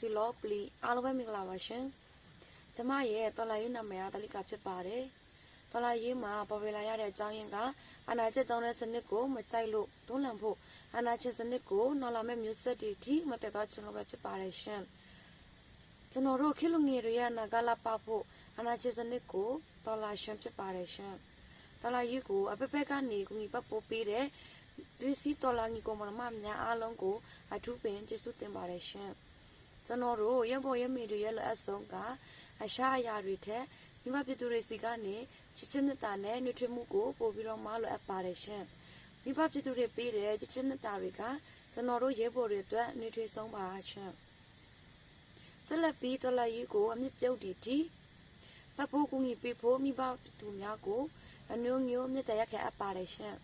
စီလောပလီအားလုံးပဲမင်္ဂလာပါရှင်။ကျမရဲ့တော်လိုင်းရေးနာမည်ကတလိကဖြစ်ပါတယ်။တော်လိုင်းရေးမှာပေါ်ပြလာရတဲ့အကြောင်းရင်းကအာနာချစ်တောင်းတဲ့စနစ်ကိုမကြိုက်လို့တွန်းလှန်ဖို့အာနာချစ်စနစ်ကိုနော်လာမဲ့မျိုးဆက်တွေထိမတက်သွားခြင်းလို့ပဲဖြစ်ပါတယ်ရှင်။ ကျွန်တော်တို့ခေတ်လူငယ်တွေရဲ့နာဂလာပဖို့အာနာချစ်စနစ်ကိုတော်လာရှင်ဖြစ်ပါတယ်ရှင်တော်လာရေးကိုအပက်ပက်ကနေကူညီပတ်ပိုးပေးတဲ့ဒီစီတော်လာညီကိုမမများအားလုံးကိုအထူးပင်ကျေးဇူးတင်ပါတယ်ရှင်ကျွန်တော်တို့ရဖို့ရမေတွေရဲ့လက်အဆုံးကအရှားအရာတွေထက်မိမပြည်သူတွေစီကနေချစ်ချင်းမြတ်တာနဲ့နှွေးထွေးမှုကိုပို့ပြီးတော့မလိုအပ်ပါတယ်ရှင်မိဘပြည်သူတွေပေးတဲ့ချစ်ချင်းမြတ်တာတွေကကျွန်တော်တို့ရဲဘော်တွေအတွက်နှွေးထွေးဆုံးပါရှင် ဆက်လက်ပြီးတော်လိုက်ရေးကိုအမြင့်ပြုတ်တီတီပတ်ဖို့ကူညီပေးဖို့မိဘပြည်သူများကိုအနုညိုမြတ်တရားခဲ့အပ်ပါတယ်ရှင်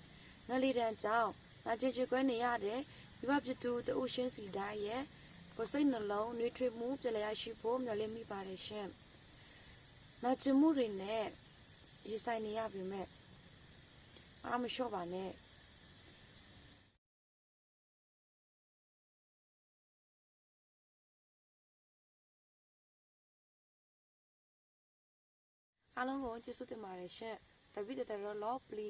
ငလီတန်ကြောင့်ငါချစ်ချစ်ကွဲနေရတဲ့မိဘပြည်သူတအုပ်ရှင်းစီတိုင်းရဲ့ကိုယ်စိတ်နှလုံးနှွေးထွေးမှုပြလျာရှိဖို့မျှော်လင့်မိပါတယ်ရှင်။နာကျင်မှုတွေနဲ့ရင်ဆိုင်နေရပြီမဲ့အားမလျှော့ပါနဲ့ အားလုံးကိုကျေးဇူးတင်ပါတယ်ရှင်။တပိတတရလောပလီ